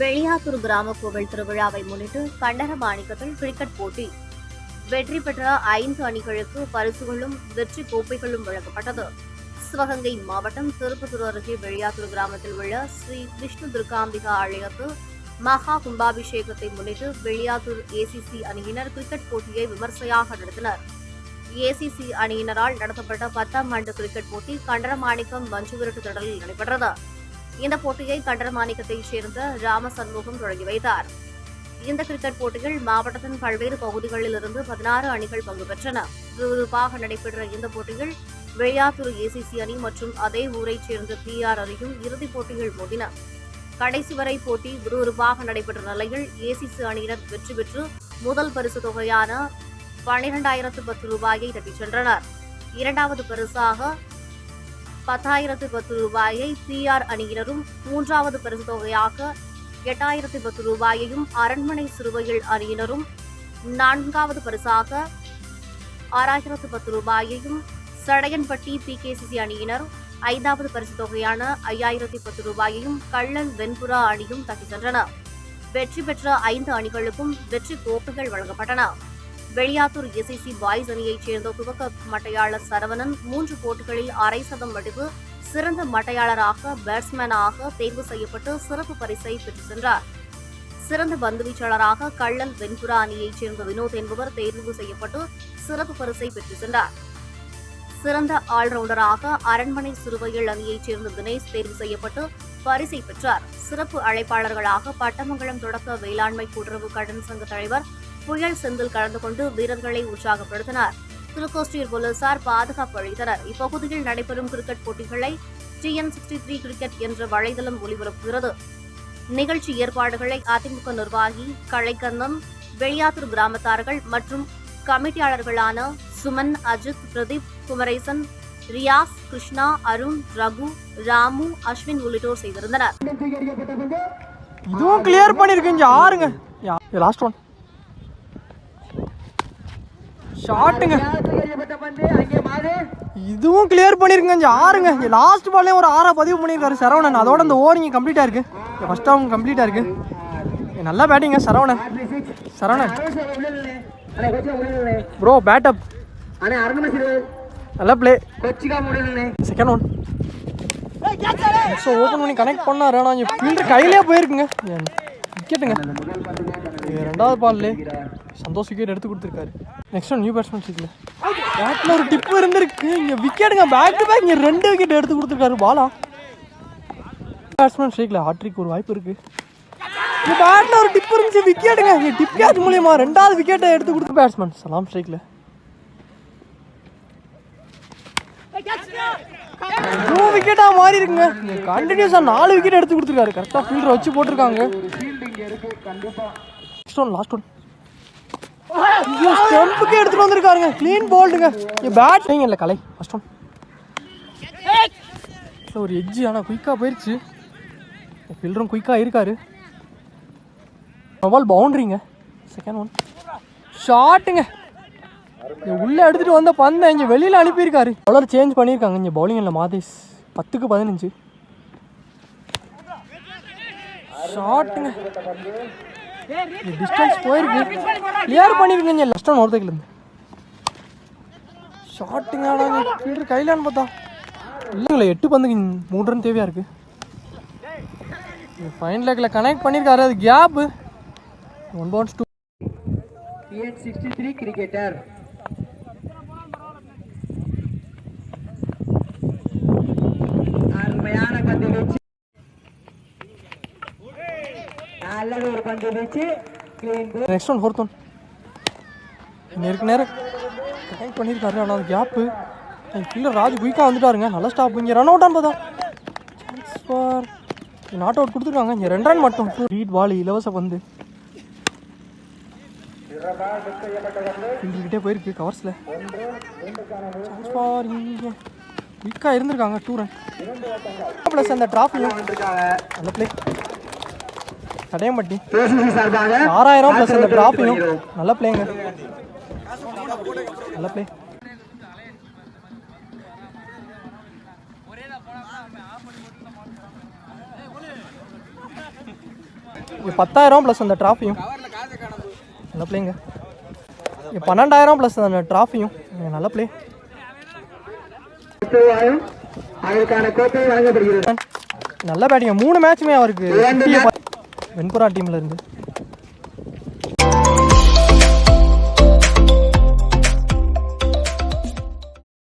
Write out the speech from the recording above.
வெளியாத்தூர் கிராம கோவில் திருவிழாவை முன்னிட்டு கண்டரமாணிக்கத்தில் கிரிக்கெட் போட்டி. வெற்றி பெற்ற ஐந்து அணிகளுக்கு பரிசுகளும் வெற்றி கோப்பைகளும் வழங்கப்பட்டது. சிவகங்கை மாவட்டம் திருப்பத்தூர் அருகே வெளியாத்தூர் கிராமத்தில் உள்ள ஸ்ரீ விஷ்ணு துர்காம்பிகா ஆலயத்தில் மகா கும்பாபிஷேகத்தை முன்னிட்டு வெளியாத்தூர் ஏசிசி அணியினர் கிரிக்கெட் போட்டியை விமர்சையாக நடத்தினர். ஏசிசி அணியினரால் நடத்தப்பட்ட பத்தாம் ஆண்டு கிரிக்கெட் போட்டி கண்டரமாணிக்கம் மஞ்சு விரட்டு திடலில் நடைபெற்றது. இந்த போட்டியை கண்டர் மாநிலத்தைச் சேர்ந்த ராம சண்முகம் தொடங்கி வைத்தார். இந்த கிரிக்கெட் போட்டியில் மாவட்டத்தின் பல்வேறு பகுதிகளிலிருந்து பதினாறு அணிகள் பங்கு பெற்றன. விறுவிறுப்பாக நடைபெற்ற இந்த போட்டியில் வெளியாத்தூர் ஏசிசி அணி மற்றும் அதே ஊரைச் சேர்ந்த பிஆர் அணியும் இறுதிப் போட்டியில் மோதின. கடைசி வரை போட்டி விறுவிறுப்பாக நடைபெற்ற நிலையில் ஏசிசி அணியினர் வெற்றி பெற்று முதல் பரிசு தொகையான பனிரெண்டாயிரத்து பத்து ரூபாயை தட்டிச் சென்றனர். இரண்டாவது பரிசாக பத்தாயிரத்து பத்து ரூபாயை பிஆர் அணியினரும் மூன்றாவது பரிசுத்தொகையாக எட்டாயிரத்து பத்து ரூபாயையும் அரண்மனை சிறுவையில் அணியினரும் நான்காவது பரிசாக ஆறாயிரத்து பத்து ரூபாயையும் சடையன்பட்டி பிகேசிசி அணியினர் ஐந்தாவது பரிசு தொகையான ஐயாயிரத்தி பத்து ரூபாயையும் கள்ளன் வெண்புறா அணியும் தட்டி சென்றன. வெற்றி பெற்ற ஐந்து அணிகளுக்கும் வெற்றி கோப்புகள் வழங்கப்பட்டன. வெளியாத்தூர் எஸ்இசி பாய்ஸ் அணியைச் சேர்ந்த துவக்க மட்டையாளர் சரவணன் மூன்று போட்டிகளில் அரை சதம் அடித்து சிறந்த மட்டையாளராக பேட்ஸ்மேனாக தேர்வு செய்யப்பட்டு சிறப்பு பரிசை பெற்று சென்றார். சிறந்த பந்துவீச்சாளராக கள்ளல் வெண்புரா அணியைச் சேர்ந்த வினோத் என்பவர் தேர்வு செய்யப்பட்டு சிறப்பு பரிசை பெற்று சென்றார். சிறந்த ஆல்ரவுண்டராக அரண்மனை சிறுவையில் அணியைச் சேர்ந்த தினேஷ் தேர்வு செய்யப்பட்டு பரிசை பெற்றார். சிறப்பு அழைப்பாளர்களாக பட்டமங்கலம் தொடக்க வேளாண்மை கூட்டுறவு கடன் சங்க தலைவர் புயல் செந்தில் கலந்து கொண்டு வீரர்களை உற்சாகப்படுத்தினார். திருக்கோஷ்டியூர் போலீசார் பாதுகாப்பு அளித்தனர். இப்பகுதியில் நடைபெறும் கிரிக்கெட் போட்டிகளை டிஎன் சிக்ஸ்டி த்ரீ கிரிக்கெட் என்ற வலைதளம் ஒளிபரப்புகிறது. நிகழ்ச்சி ஏற்பாடுகளை அதிமுக நிர்வாகி கலைக்கந்தம் வெளியாத்தூர் கிராமத்தார்கள் மற்றும் கமிட்டியாளர்களான சுமன் அஜித் பிரதீப் குமரேசன் ரியாஸ் கிருஷ்ணா அருண் ரகு ராமு அஸ்வின் உள்ளிட்டோர் செய்திருந்தனர். இதுவும் கிளியர் பண்ணிருக்கீங்க ஆறுங்க லாஸ்ட் ஒன் ஷாட்டுங்க இதுவும் கிளியர் பண்ணிருக்கங்க ஆறுங்க. லாஸ்ட் பால்லே ஒரு ஆறா பதிவு பண்ணியிருக்காரு சரவணன். அதோட இந்த ஓவரிங் கம்ப்ளீட்டா இருக்கு ஃபர்ஸ்ட் அவங்க கம்ப்ளீட்டா இருக்கு நல்லா பேட்டிங்க Saravanan. Saravanan. Bro bat up நல்லா play second one so open பண்ணி கனெக்ட் பண்ணாரு ஆனால் இங்கே ஃபீல்டர் கையிலே போயிருக்குங்க. விக்கெட்டுங்க ரெண்டாவது பால்லே சந்தோஷ் விக்கெட் எடுத்து கொடுத்துருக்காரு. நெக்ஸ்ட் ஒன் நியூ பேட்ஸ்மேன் சீக்கில் பேட்டில் ஒரு டிப்பு இருந்திருக்கு. இங்கே விக்கெட்டுங்க பேக் டு பேக் இங்கே ரெண்டு விக்கெட் எடுத்து கொடுத்துருக்காரு பாலா பேட்ஸ்மேன் ஸ்ட்ரைக்கில் ஹாட்ரிக் ஒரு வாய்ப்பு இருக்கு. இந்த பேட்டில் ஒரு டிப் இருந்துச்சு விக்கெட்டுங்க இங்கே டிப் கேட்ச் மூலியமா ரெண்டாவது விக்கெட்டை எடுத்து கொடுத்து பேட்ஸ்மேன் சலாம் ஸ்ட்ரைக்கில் மூணு விக்கெட்டா மாறி இருக்குங்க. கண்டினியூஸா நாலு விக்கெட் எடுத்து கொடுத்துருக்காரு. கரெக்டா ஃபீல்டர் வச்சு போட்டிருக்காங்க. நெக்ஸ்ட் ஒன் லாஸ்ட் ஒன் ஐயோ ஸ்டெம்புக்கு எடுத்துட்டு வந்திருக்காருங்க. க்ளீன் போல்டுங்க பேட் இல்லை கலை. ஃபர்ஸ்ட் ஒன் ஒரு எஜ்ஜி ஆனால் குயிக்காக போயிடுச்சு ஃபில்டரும் குயிக்காக இருக்காரு. பால் பவுண்ட்ரிங்க செகண்ட் ஒன் ஷாட்டுங்க உள்ளே எடுத்துகிட்டு எடுத்துட்டு வந்த பந்தை இங்கே வெளியில் அனுப்பியிருக்காரு. பவுலர் சேஞ்ச் பண்ணியிருக்காங்க. இங்கே பவுலிங்கில் மாதேஷ் பத்துக்கு பதினஞ்சு. ஷாட்டுங்க டிஸ்டன்ஸ் போயிருக்கு. கிளியர் ஒன் ஒருத்தக்கில் இருந்து ஷாட்டுங்க ஆனால் ஃபீல்டர் கையிலான்னு பார்த்தா. இல்லைங்களா எட்டு பந்துக்கு மூணு ரன் தேவையா இருக்கு? ஃபைன் லேக்கில் கனெக்ட் பண்ணியிருக்காரு அது gap one bounce two sixty three cricketer அருமையான பந்து வீச்சு நல்லது ஒரு பந்து வீச்சு clean next one fourth one நேருக்கு நேரம் கனெக்ட் பண்ணியிருக்காரு ஆனால் அது கேப்பு கீழே ராஜ் குயிக்காக வந்துட்டாருங்க. நல்லா ஸ்டாப் இங்கே ரன் அவுட்டான்னு பார்த்தா ஃபார் நாட் அவுட் கொடுத்துருக்காங்க. இங்கே ரெண்டு ரன் மட்டும். ரீட் பால் இலவச பந்து. ஃபீல்டுக்கிட்டே போயிருக்கு கவர்ஸில் ஃபார் இங்கே. குயிக்காக இருந்திருக்காங்க டூ ரன் ப்ளஸ் அந்த ட்ராஃபியும் நல்ல பிளே தடையம்பட்டி ஆறாயிரம் ப்ளஸ் அந்த ட்ராஃபியும் நல்ல பிளேங்க நல்ல பிளே பத்தாயிரம் ப்ளஸ் அந்த ட்ராஃபியும் நல்ல பிளேங்க பன்னெண்டாயிரம் ப்ளஸ் அந்த ட்ராஃபியும் நல்ல பிளே அதற்கான கோப்பை வழங்கப்படுகிறது. நல்ல பேட்டிங்க மூணு மேட்சுமே அவருக்கு வெண்புறா டீமில் இருந்து.